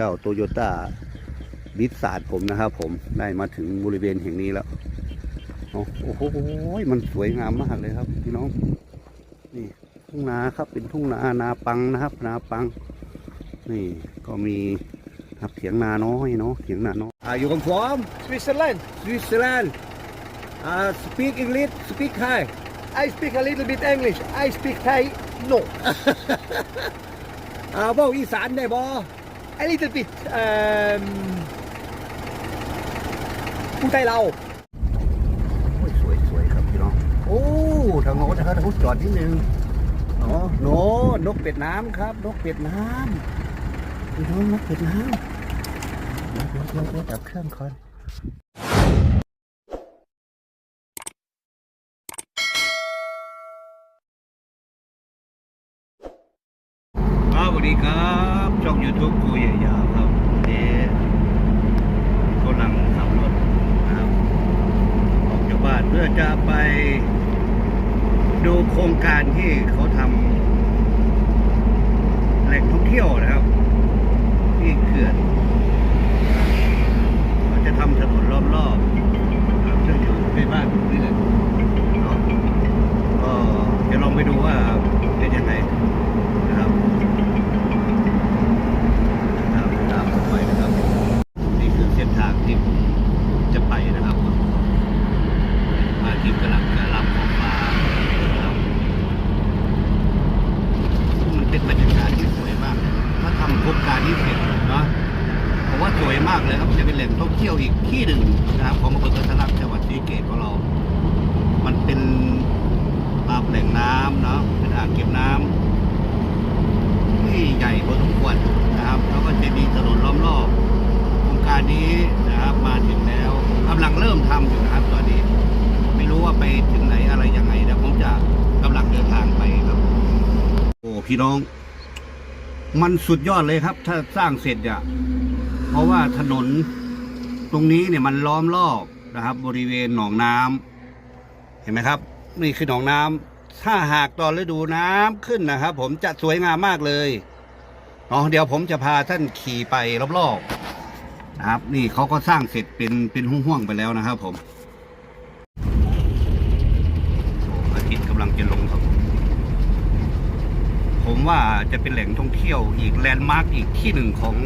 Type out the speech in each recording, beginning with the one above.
เจ้าโตโยต้าบิสซาดผมนะครับผมได้มาถึงบริเวณแห่งนี้แล้วโอ้โอ้โหมันสวยงามมากเลยครับพี่น้อง นี่ทุ่งนาครับเป็นทุ่งนานาปังนะครับ นาปัง นี่ก็มีครับเถียงนาน้อยเนาะเถียงนาน้อยอ่าอยู่กับผม Switzerland. สวิตเซอร์แลนด์อ่า speak English speak Thai I speak a little bit English. I speak Thai. No, อ่าเว้าอีสานได้บ่ a little bit. Um, ผู้ไทยเราโอ้ยสวยสวยครับพี่น้อง โอ้ทางโน้นนะครับทางโน้นจอดนิดนึงอ๋อโนนกเป็ดน้ำครับ นกเป็ดน้ำพี่น้องนกเป็ดน้ำเดี๋ยวเดี๋ยวเดี๋ยวเดี๋ยวดับเครื่องก่อนครับสวัสดีครับ ช่อง YouTube ครูใหญ่ยาวครับวันนี้กำลังขับรถนะครับออกจากบ้านเพื่อจะไปดูโครงการที่เขาทำแหล่งท่องเที่ยวนะครับ ที่เขื่อนเขาจะทำถนนรอบนะครับซึ่งอยู่ใกล้บ้านผมนี่แหละเนาะก็จะลองไปดูว่าเป็นยังไงนะครับนะครับตามผมไปนะครับ นี่คือเส้นทางที่ผมจะไปนะครับ พระอาทิตย์กำลังจะรับขอบฟ้านะครับมันเป็นบรรยากาศที่สวยมากเลยถ้าทำโครงการนี้เสร็จเนาะผมว่าสวยมากเลยครับจะเป็นแหล่งท่องเที่ยวอีกที่หนึ่งนะครับของอำเภอกระทะลักจังหวัดศรีสะเกษของเรา มันเป็นอ่าแหล่งน้ำเนาะเป็นอ่างเก็บน้ำที่ใหญ่พอสมควรนะครับ แล้วก็จะมีถนนล้อมรอบ โครงการนี้นะครับมาถึงแล้วกำลังเริ่มทำอยู่นะครับ ตอนนี้ ไม่รู้ว่าไปถึงไหนอะไรยังไงนะผมจะกำลังเดินทางไปครับ โอ้ พี่น้อง มันสุดยอดเลยครับ ถ้าสร้างเสร็จอะเพราะว่าถนนตรงนี้เนี่ยมันล้อมรอบนะครับ บริเวณหนองน้ำเห็นไหมครับ นี่คือหนองน้ำถ้าหากตอนฤดูน้ำขึ้นนะครับ ผมจะสวยงามมากเลยเนาะเดี๋ยวผมจะพาท่านขี่ไปรอบๆนะครับ นี่เขาก็สร้างเสร็จเป็นเป็นห่วงๆไปแล้วนะครับ ผมอาทิตย์กำลังจะลงครับ ผมว่าจะเป็นแหล่งท่องเที่ยวอีกแลนด์มาร์กอีกที่หนึ่งของ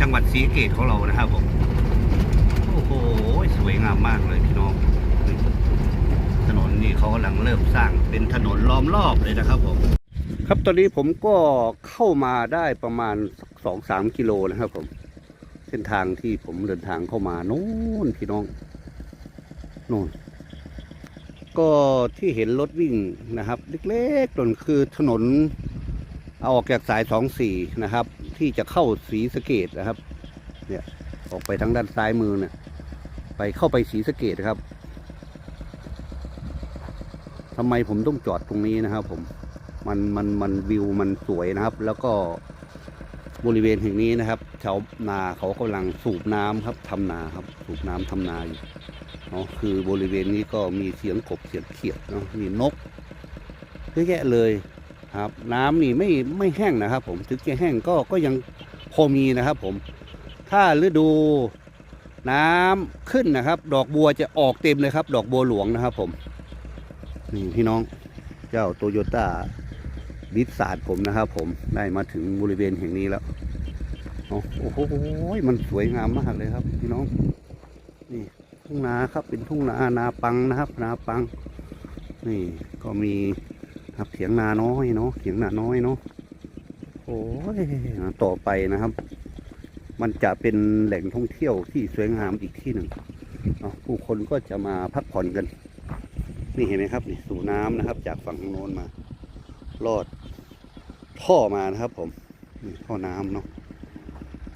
จังหวัดศรีเกตของเรานะครับผมโอ้โหสวยงามมากเลยพี่น้อง ถนนนี่เขากำลังเริ่มสร้างเป็นถนนล้อมรอบเลยนะครับผม ครับตอนนี้ผมก็เข้ามาได้ประมาณสองสามกิโลนะครับผม เส้นทางที่ผมเดินทางเข้ามาโน่นพี่น้องโน่น ก็ที่เห็นรถวิ่งนะครับ เล็กๆตนคือถนนเอาออกจากสายสองสี่นะครับ ที่จะเข้าศรีสเกดนะครับ เนี่ยออกไปทางด้านซ้ายมือเนี่ยไปเข้าไปศรีสเกดครับทำไมผมต้องจอดตรงนี้นะครับ ผมมันมันมันวิวมันสวยนะครับ แล้วก็บริเวณแห่งนี้นะครับ ชาวนาเขากำลังสูบน้ำครับทำนาครับ สูบน้ำทำนาอยู่ นาะคือบริเวณนี้ก็มีเสียงกบเสียงเขียดเนาะมีนกเยอะแยะเลยครับ น้ำนี่ไม่ไม่แห้งนะครับ ผมถึงจะแห้งก็ก็ยังพอมีนะครับ ผม ถ้าฤดูน้ำขึ้นนะครับ ดอกบัวจะออกเต็มเลยครับ ดอกบัวหลวงนะครับ ผมนี่พี่น้องเจ้าโตโยต้าบิสซาดผมนะครับ ผมได้มาถึงบริเวณแห่งนี้แล้วโอ้โหมันสวยงามมากเลยครับ พี่น้อง ทุ่งนาครับ เป็นทุ่งนานาปังนะครับ นาปัง นี่ก็มีครับเถียงนาน้อยเนาะเถียงนาน้อยเนาะโอ้ยต่อไปนะครับ มันจะเป็นแหล่งท่องเที่ยวที่สวยงามอีกที่หนึ่งผู้คนก็จะมาพักผ่อนกัน นี่เห็นไหมครับนี่สู่น้ำนะครับ จากฝั่งโน้นมาลอดท่อมานะครับ ผมนี่ท่อน้ำเนาะ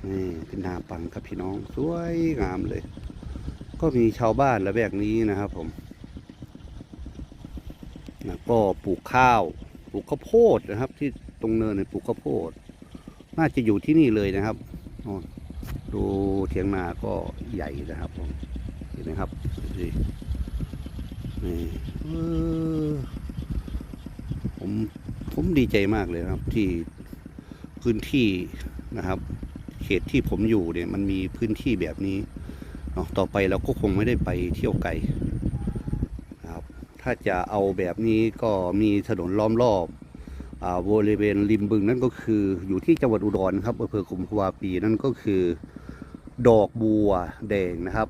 นี่เป็นนาปังครับพี่น้องสวยงามเลย ก็มีชาวบ้านละแวกนี้นะครับผมนะก็ปลูกข้าว ปลูกข้าวโพดนะครับ ที่ตรงเนินปลูกข้าวโพด น่าจะอยู่ที่นี่เลยนะครับดูเถียงนาก็ใหญ่นะครับผมเห็นไหมครับนี่นี่ผมผมดีใจมากเลยครับ ที่พื้นที่นะครับ เขตที่ผมอยู่เนี่ย มันมีพื้นที่แบบนี้ นาะต่อไปเราก็คงไม่ได้ไปเที่ยวไกลนะครับถ้าจะเอาแบบนี้ก็มีถนนล้อมรอบอ่าบริเวณริมบึงนั่นก็คืออยู่ที่จังหวัดอุดรครับอำเภอกุมภาวาปีนั่นก็คือ ดอกบัวแดงนะครับ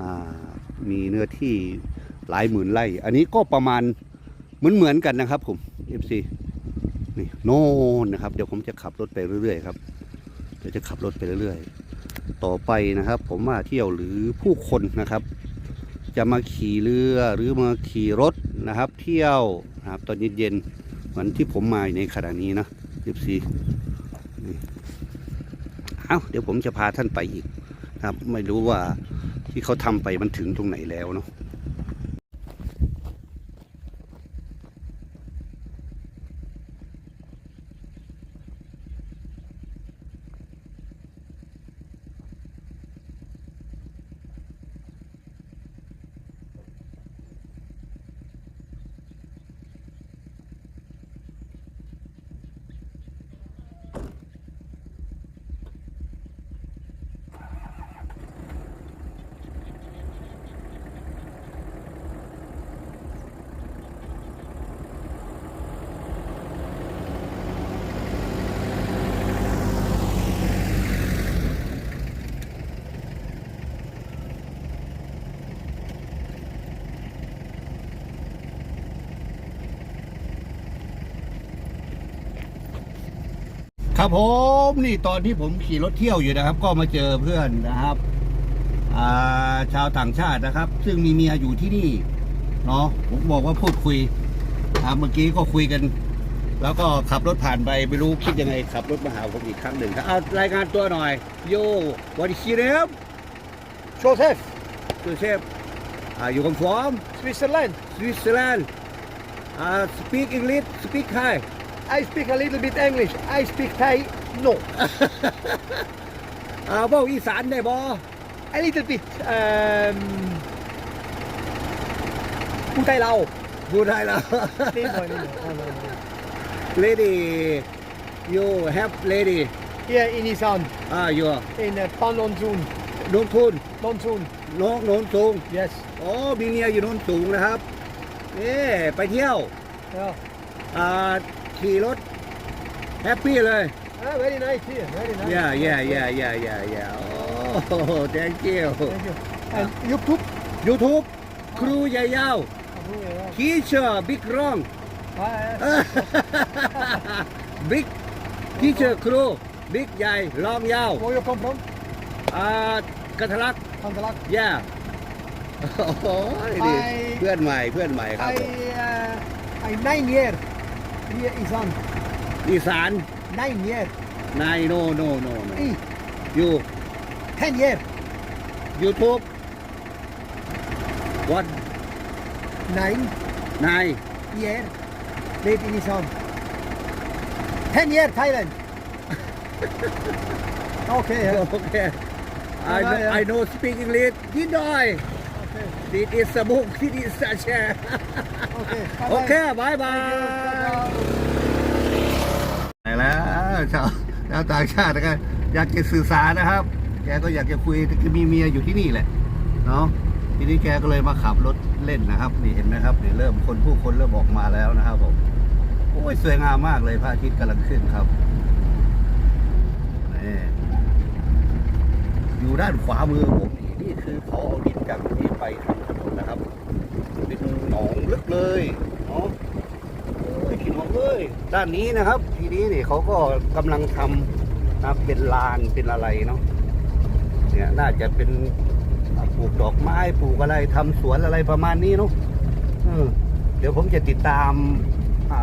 อ่ามีเนื้อที่หลายหมื่นไร่ อันนี้ก็ประมาณเหมือนเหมือนกันนะครับผม FC นี่โน่นนะครับ เดี๋ยวผมจะขับรถไปเรื่อยๆครับเดี๋ยวจะขับรถไปเรื่อยๆ ต่อไปนะครับ ผมมาเที่ยวหรือผู้คนนะครับ จะมาขี่เรือหรือมาขี่รถนะครับ เที่ยวนะครับตอนเย็นๆเหมือนที่ผมมาในขณะนี้นะ FC นี่เอ้าเดี๋ยวผมจะพาท่านไปอีกนะครับ ไม่รู้ว่าที่เขาทำไปมันถึงตรงไหนแล้วเนาะ ครับผมนี่ตอนที่ผมขี่รถเที่ยวอยู่นะครับ ก็มาเจอเพื่อนนะครับอ่าชาวต่างชาตินะครับ ซึ่งมีเมียอยู่ที่นี่เนาะผมบอกว่าพูดคุยอ่าเมื่อกี้ก็คุยกัน แล้วก็ขับรถผ่านไปไม่รู้คิดยังไงขับรถมาหาผมอีกครั้งหนึ่งครับเอารายงานตัวหน่อย โยวันชีเรม Joseph, ตัวเชฟอ่าอยู่กับฟอม Switzerland. สวิตเซอร์แลนด์อ่า speak English speak Thai I speak a little bit English. I speak Thai. No, อ่าเว่าอีสานได้บ่ a little bit. Um, พูดไทยเราพูดได้แล้ว นิดหน่อยนิดหน่อย Oh, no, no. lady you have lady Here in Isan, อ่า you in uh, Panonzun. ลงทุน Monsoon. น้องโน้นสูง Yes. อ๋อมีเมียอยู่โน้นสูงนะครับนี่ไปเที่ยว Yeah. อ่า ขี่รถแฮปปี้เลย Ah, very nice here. Very nice. yeah yeah yeah yeah yeah yeah โอ้ thank you Thank you. And YouTube. YouTube ครูใหญ่ยาว Oh, yeah. teacher big wrong Ah, yes. big teacher ครู big ใหญ่ลองยาว Where you come from? อ่ากันทะลัก Kandalak. ย่าโอ้ยนี่ไป เพื่อนใหม่เพื่อนใหม่ครับ I uh, I nine year here Isan. อีสาน Nine year. นายโนโนโนโน E. ยู Ten year. ยูทูบวัน Nine นาย year. Live in Isan. Ten year Thailand. okay. yeah. โอเค I know ได้ครับ I know speak English นิด หน่อย Okay. This is a book This is a chair Okay. โอเค Bye-bye. บายบาย Bye-bye. ไหนแล้วชาวชาวต่างชาตินะครับอยากจะสื่อสารนะครับ แกก็อยากจะคุยคือมีเมียอยู่ที่นี่แหละเนาะทีนี้แกก็เลยมาขับรถเล่นนะครับ นี่เห็นไหมครับนี่เริ่มคนผู้คนเริ่มออกมาแล้วนะครับผมโอ้ยสวยงามมากเลยพระอาทิตย์กำลังขึ้นครับนี่อยู่ด้านขวามือผมนี่นี่คือเขาเอาดิน จากตรงนี้ไปทำถนนนะครับเป็นหนองลึกเลยเนาะโอ้ยพี่น้องเอ้ยด้านนี้นะครับ ทีนี้เนี่ยเขาก็กำลังทำนะเป็นลานเป็นอะไรเนาะเนี่ยน่าจะเป็นปลูกดอกไม้ปลูกอะไรทำสวนอะไรประมาณนี้เนาะเดี๋ยวผมจะติดตามา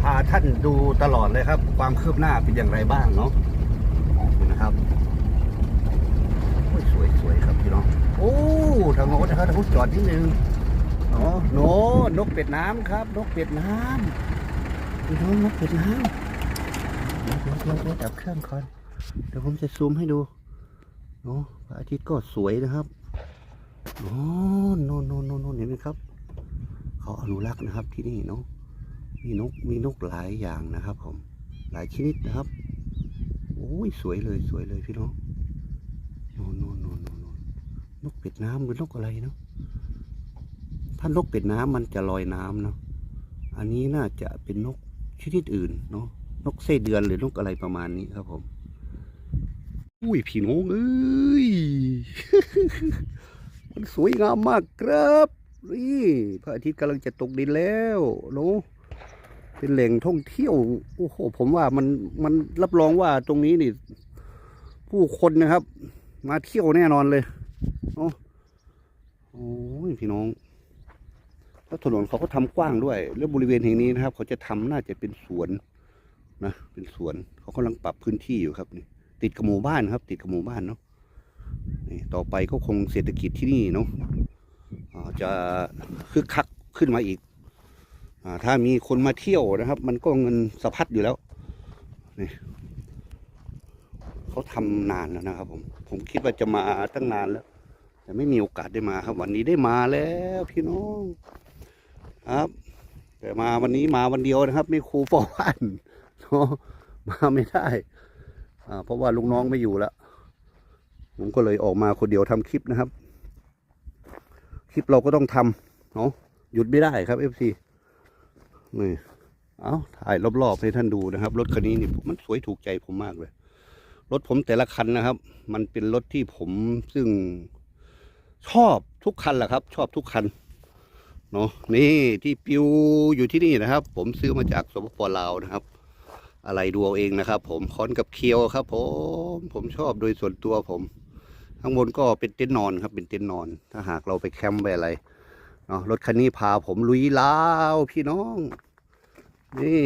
พาท่านดูตลอดเลยครับ ความคืบหน้าเป็นอย่างไรบ้างเนาะนะครับโอ้ยสวยสวยครับพี่น้อง โอ้ทางโน้นนะครับทางโน้นจอดนิดนึงอ๋อโนนกเป็ดน้ำครับ นกเป็ดน้ำดูน้องนกเป็ดน้ำเดี๋ยวเดี๋ยวเดี๋ยวดับเครื่องก่อนเดี๋ยวผมจะซูมให้ดูโอ้พระอาทิตย์ก็สวยนะครับโอ้โนนโนนโนนโนเห็นไหมครับ เขาอนุรักษ์นะครับที่นี่เนาะมีนกมีนกหลายอย่างนะครับผมหลายชนิดนะครับโอ้ยสวยเลยสวยเลยพี่น้องโนนโนน นกเป็ดน้ำหรือนกอะไรเนาะถ้านกเป็ดน้ำมันจะลอยน้ำเนาะอันนี้น่าจะเป็นนกชนิดอื่นเนาะนกไส้เดือนหรือนกอะไรประมาณนี้ครับผมอุ้ยพี่น้องเอ้ยมันสวยงามมากครับนี่พระอาทิตย์กำลังจะตกดินแล้วเนาะเป็นแหล่งท่องเที่ยวโอ้โหผมว่ามันมันรับรองว่าตรงนี้นี่ ผู้คนนะครับ มาเที่ยวแน่นอนเลย โอ้ยพี่น้อง แล้วถนนเขาก็ทำกว้างด้วย แล้วบริเวณแห่งนี้นะครับ เขาจะทำน่าจะเป็นสวนนะ เป็นสวน เขากำลังปรับพื้นที่อยู่ครับนี่ ติดกับหมู่บ้านครับ ติดกับหมู่บ้านเนาะ นี่ต่อไปก็คงเศรษฐกิจที่นี่เนาะจะคึกคักขึ้นมาอีกอถ้ามีคนมาเที่ยวนะครับ มันก็เงินสะพัดอยู่แล้ว นี่เขาทำนานแล้วนะครับผม ผมคิดว่าจะมาตั้งนานแล้ว แต่ไม่มีโอกาสได้มาครับ วันนี้ได้มาแล้วพี่น้องครับ แต่มาวันนี้มาวันเดียวนะครับ ไม่ครูปอบ้านเนาะมาไม่ได้อ่าเพราะว่าลูกน้องไม่อยู่แล้วผมก็เลยออกมาคนเดียวทำคลิปนะครับ คลิปเราก็ต้องทำเนาะหยุดไม่ได้ครับเอฟซีนี่เอาถ่ายรอบๆให้ท่านดูนะครับ รถคันนี้นี่มันสวยถูกใจผมมากเลย รถผมแต่ละคันนะครับ มันเป็นรถที่ผมซึ่ง ชอบทุกคันแหละครับ ชอบทุกคันเนาะนี่ที่ปิวอยู่ที่นี่นะครับ ผมซื้อมาจากสปปลาวนะครับ อะไรดูเอาเองนะครับ ผมคอนกับเคียวครับ ผมผมชอบโดยส่วนตัวผม ข้างบนก็เป็นเต็นท์นอนครับ เป็นเต็นท์นอน ถ้าหากเราไปแคมป์ไปอะไรเนาะรถคันนี้พาผมลุยลาวพี่น้อง นี่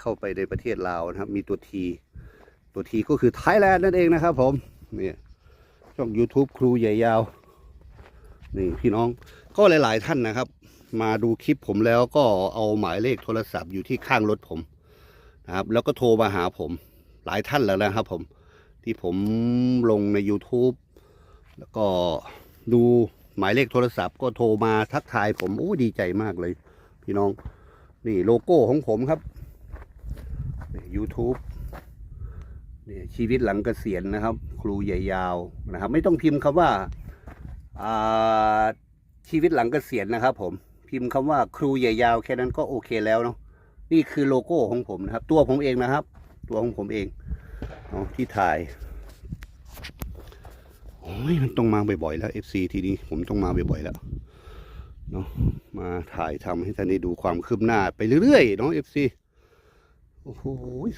เข้าไปในประเทศลาวนะครับ มีตัวทีตัวทีก็คือไทยแลนด์นั่นเองนะครับ ผมเนี่ยช่อง YouTube ครูใหญ่ยาว นี่พี่น้องก็หลาย ๆ ท่านนะครับ มาดูคลิปผมแล้วก็เอาหมายเลขโทรศัพท์อยู่ที่ข้างรถผมนะครับ แล้วก็โทรมาหาผมหลายท่านแล้วนะครับ ผมที่ผมลงใน YouTube แล้วก็ดูหมายเลขโทรศัพท์ก็โทรมาทักทายผมโอ้ดีใจมากเลย พี่น้อง นี่โลโก้ของผมครับ YouTube นี่ชีวิตหลังเกษียณนะครับ ครูใหญ่ยาวนะครับ ไม่ต้องพิมพ์คำว่า ชีวิตหลังเกษียณนะครับ ผมพิมพ์คำว่าครูใหญ่ยาวแค่นั้นก็โอเคแล้วเนาะนี่คือโลโก้ของผมนะครับ ตัวผมเองนะครับ ตัวของผมเองเนาะที่ถ่ายโอ้ยมันต้องมาบ่อยๆแล้ว FC ทีนี้ผมต้องมาบ่อยๆแล้วเนาะมาถ่ายทำให้ท่านได้ดูความคืบหน้าไปเรื่อยๆเนาะ FC โอ้โห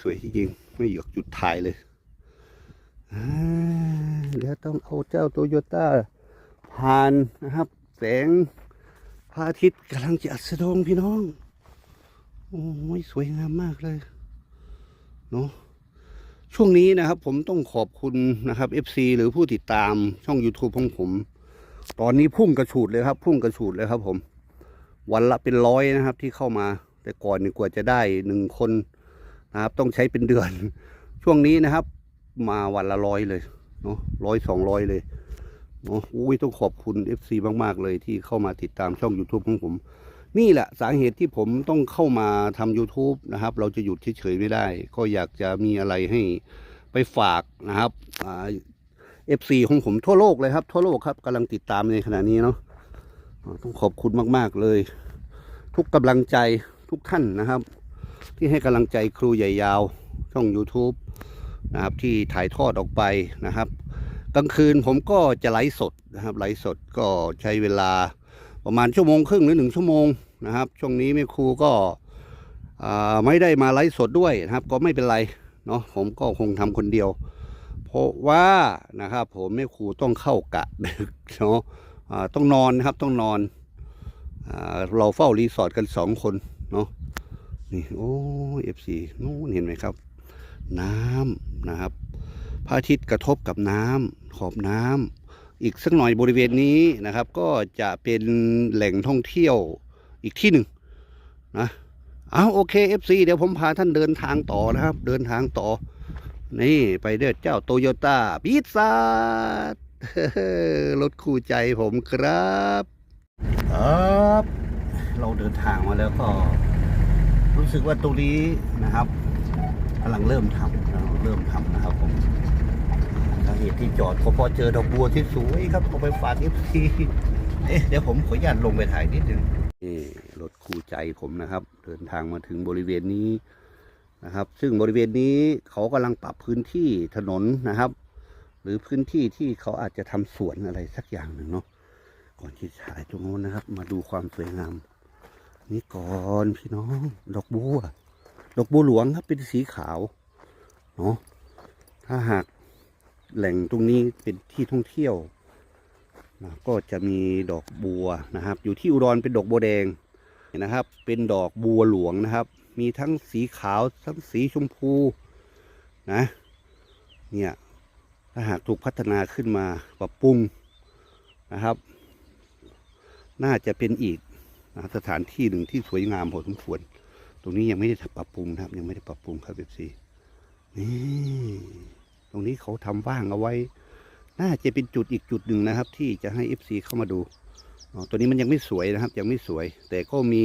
สวยจริงๆไม่อยากหยุดถ่ายเลยอ่าเดี๋ยวต้องเอาเจ้าโตโยต้า ผ่านนะครับ แสงพระอาทิตย์กำลังจะอัสดงพี่น้อง โอ้ยสวยงามมากเลยเนาะช่วงนี้นะครับ ผมต้องขอบคุณนะครับ FC หรือผู้ติดตามช่อง YouTube ของผม ตอนนี้พุ่งกระฉูดเลยครับ พุ่งกระฉูดเลยครับ ผม วันละเป็นร้อยนะครับ ที่เข้ามา แต่ก่อนนี่กว่าจะได้หนึ่งคนนะครับ ต้องใช้เป็นเดือน ช่วงนี้นะครับ มาวันละร้อยเลยเนาะร้อยสองร้อยเลย โอ้โหต้องขอบคุณ FC มาก ๆ เลยที่เข้ามาติดตามช่อง YouTube ของผม นี่แหละสาเหตุที่ผมต้องเข้ามาทำ YouTube นะครับ เราจะหยุดเฉยๆไม่ได้ ก็อยากจะมีอะไรให้ไปฝากนะครับเอ่า FC ของผมทั่วโลกเลยครับ ทั่วโลกครับกำลังติดตามในขณะนี้เนาะต้องขอบคุณมาก ๆ เลย ทุกกำลังใจทุกท่านนะครับ ที่ให้กำลังใจครูใหญ่ยาวช่อง YouTube นะครับที่ถ่ายทอดออกไปนะครับ กลางคืนผมก็จะไลฟ์สดนะครับไลฟ์สดก็ใช้เวลาประมาณชั่วโมงครึ่งหรือหนึ่งชั่วโมงนะครับ ช่วงนี้แม่ครูก็ไม่ได้มาไลฟ์สดด้วยนะครับ ก็ไม่เป็นไรเนาะผมก็คงทำคนเดียว เพราะว่านะครับ ผมแม่ครูต้องเข้ากะดึกเนาะต้องนอนนะครับต้องนอนอเราเฝ้ารีสอร์ทกันสองคนเนาะนี่โอ้เอฟซีนู่นเห็นไหมครับ น้ำนะครับพระอาทิตย์กระทบกับน้ำ ขอบน้ำอีกสักหน่อยบริเวณนี้นะครับ ก็จะเป็นแหล่งท่องเที่ยวอีกที่หนึ่งนะเอาโอเค FC เดี๋ยวผมพาท่านเดินทางต่อนะครับ เดินทางต่อ นี่ไปเด้อเจ้าโตโยต้าพิซซ่ารถคู่ใจผมครับครับ เราเดินทางมาแล้วก็ รู้สึกว่าตรงนี้นะครับกำลังเริ่มทำเริ่มทำนะครับผม เหตุที่จอดก็เพอเจอดอกบัวที่สวยครับเอาไปฝากเอฟซีเอ๊ะเดี๋ยวผมขออนุญาตลงไปถ่ายนิดนึงนี่รถคู่ใจผมนะครับ เดินทางมาถึงบริเวณนี้นะครับ ซึ่งบริเวณนี้เขากำลังปรับพื้นที่ถนนนะครับ หรือพื้นที่ที่เขาอาจจะทำสวนอะไรสักอย่างหนึ่งเนาะก่อนที่จะถ่ายตรงโน้นนะครับ มาดูความสวยงาม นี่ก่อนพี่น้องดอกบัวดอกบัวหลวงครับเป็นสีขาวเนาะถ้าหาก แหล่งตรงนี้เป็นที่ท่องเที่ยวนะก็จะมีดอกบัวนะครับ อยู่ที่อุดรเป็นดอกบัวแดงนะครับ เป็นดอกบัวหลวงนะครับ มีทั้งสีขาวทั้งสีชมพูนะเนี่ยถ้าหากถูกพัฒนาขึ้นมาปรับปรุงนะครับ น่าจะเป็นอีกนะสถานที่หนึ่งที่สวยงามพอสมควร ตรงนี้ยังไม่ได้ปรับปรุงนะครับ ยังไม่ได้ปรับปรุงครับเอฟซีนี่ ตรงนี้เขาทำว่างเอาไว้ น่าจะเป็นจุดอีกจุดหนึ่งนะครับ ที่จะให้เอฟซีเข้ามาดูตัวนี้มันยังไม่สวยนะครับ ยังไม่สวย แต่ก็มี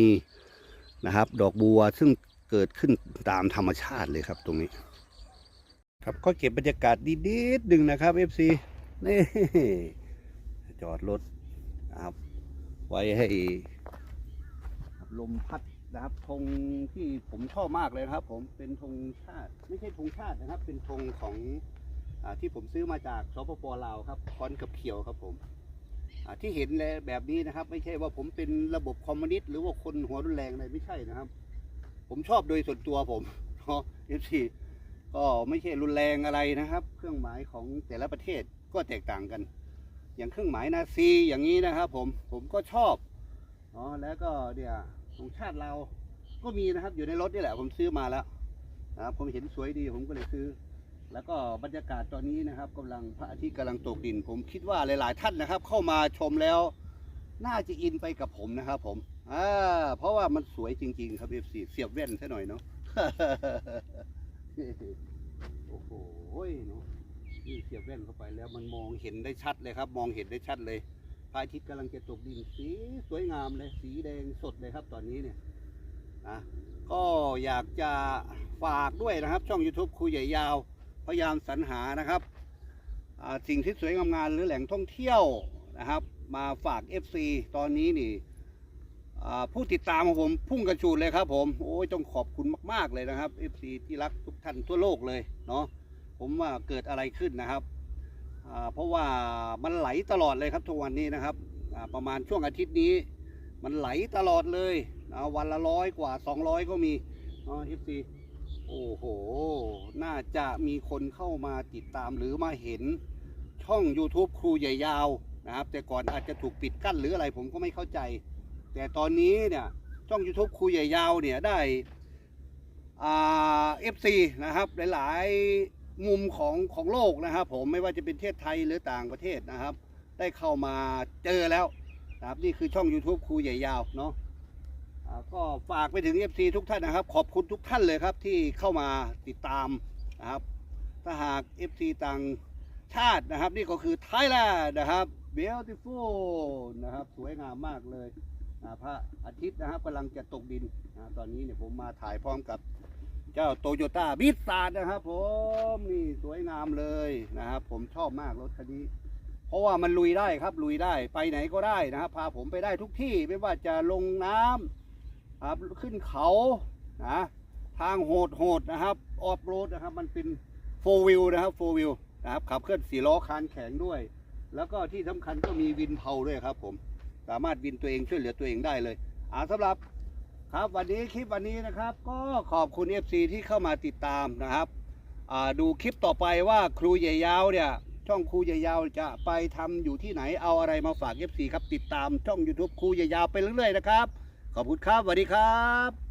นะครับ ดอกบัวซึ่งเกิดขึ้นตามธรรมชาติเลยครับตรงนี้ ครับก็เก็บบรรยากาศดีๆหนึ่งนะครับเอฟซีนี่จอดรถนะครับไว้ให้ลมพัด นะครับธงที่ผมชอบมากเลยนะครับ ผมเป็นธงชาติ ไม่ใช่ธงชาตินะครับ เป็นธงของอที่ผมซื้อมาจากสปปลาวครับคอนกับเขียวครับผมที่เห็นแบบนี้นะครับ ไม่ใช่ว่าผมเป็นระบบคอมมิวนิสต์หรือว่าคนหัวรุนแรงอะไรไม่ใช่นะครับ ผมชอบโดยส่วนตัวผมเนาะเอฟซีก็ไม่ใช่รุนแรงอะไรนะครับ เครื่องหมายของแต่ละประเทศก็แตกต่างกัน อย่างเครื่องหมายนาซีอย่างนี้นะครับ ผมผมก็ชอบอ๋อแล้วก็เนี่ยว ของชาติเราก็มีนะครับอยู่ในรถนี่แหละผมซื้อมาแล้วนะครับผมเห็นสวยดีผมก็เลยซื้อ แล้วก็บรรยากาศตอนนี้นะครับกำลังพระอาทิตย์กำลังตกดิน ผมคิดว่าหลาย ๆ ท่านนะครับ เข้ามาชมแล้ว น่าจะอินไปกับผมนะครับ ผมอ่าเพราะว่ามันสวยจริง ๆ ครับเอฟซีเสียบแว่นซะหน่อยเนาะโอ้โหเนาะนี่เสียบแว่นเข้าไปแล้วมันมองเห็นได้ชัดเลยครับ มองเห็นได้ชัดเลย ระอาทิตย์กำลังจะตกดินสีสวยงามเลย สีแดงสดเลยครับตอนนี้เนี่ยนะก็อยากจะฝากด้วยนะครับ ช่อง YouTube ครูใหญ่ยาว พยายามสรรหานะครับสิ่งที่สวยงามๆหรือแหล่งท่องเที่ยวนะครับ มาฝาก FC ตอนนี้นี่ผู้ติดตามของผมพุ่งกระชูดเลยครับผมโอ้ยต้องขอบคุณมาก ๆ เลยนะครับ FC ที่รักทุกท่านทั่วโลกเลยเนาะผมว่าเกิดอะไรขึ้นนะครับ เพราะว่ามันไหลตลอดเลยครับทุกวันนี้นะครับประมาณช่วงอาทิตย์นี้ มันไหลตลอดเลยวันละร้อยกว่า 200 ก็มีเอฟซีโอ้โห น่าจะมีคนเข้ามาติดตามหรือมาเห็นช่อง YouTube ครูใหญ่ยาวนะครับ แต่ก่อนอาจจะถูกปิดกั้นหรืออะไรผมก็ไม่เข้าใจ แต่ตอนนี้เนี่ยช่อง YouTube ครูใหญ่ยาวเนี่ยได้เอฟซีนะครับหลายๆ มุมของของโลกนะครับผมไม่ว่าจะเป็นประเทศไทยหรือต่างประเทศนะครับ ได้เข้ามาเจอแล้วนะครับนี่คือช่อง YouTube ครูใหญ่ยาวเนาะก็ฝากไปถึง FC ทุกท่านนะครับ ขอบคุณทุกท่านเลยครับที่เข้ามาติดตามนะครับ ถ้าหาก FC ต่างชาตินะครับ นี่ก็คือไทยแลนด์นะครับ beautiful นะครับ สวยงามมากเลยพระอาทิตย์นะครับกำลังจะตกดินนะตอนนี้เนี่ยผมมาถ่ายพร้อมกับ เจ้าโตโยต้าบิสซาร์นะครับผมนี่สวยงามเลยนะครับ ผมชอบมากรถคันนี้ เพราะว่ามันลุยได้ครับลุยได้ไปไหนก็ได้นะครับ พาผมไปได้ทุกที่ไม่ว่าจะลงน้ำครับขึ้นเขานะทางโหดโหดๆนะครับออฟโรดนะครับ มันเป็นโฟวิลนะครับโฟวิลนะครับขับเคลื่อนสี่ล้อคานแข็งด้วย แล้วก็ที่สำคัญก็มีวินเพาด้วยครับ ผมสามารถวินตัวเองช่วยเหลือตัวเองได้เลยอ่าสำหรับ ครับวันนี้คลิปวันนี้นะครับ ก็ขอบคุณ FC ที่เข้ามาติดตามนะครับดูคลิปต่อไปว่าครูใหญ่ยาวเนี่ยช่องครูใหญ่ยาวจะไปทำอยู่ที่ไหนเอาอะไรมาฝาก FC ครับติดตามช่อง YouTube ครูใหญ่ยาวไปเรื่อยๆนะครับ ขอบคุณครับสวัสดีครับ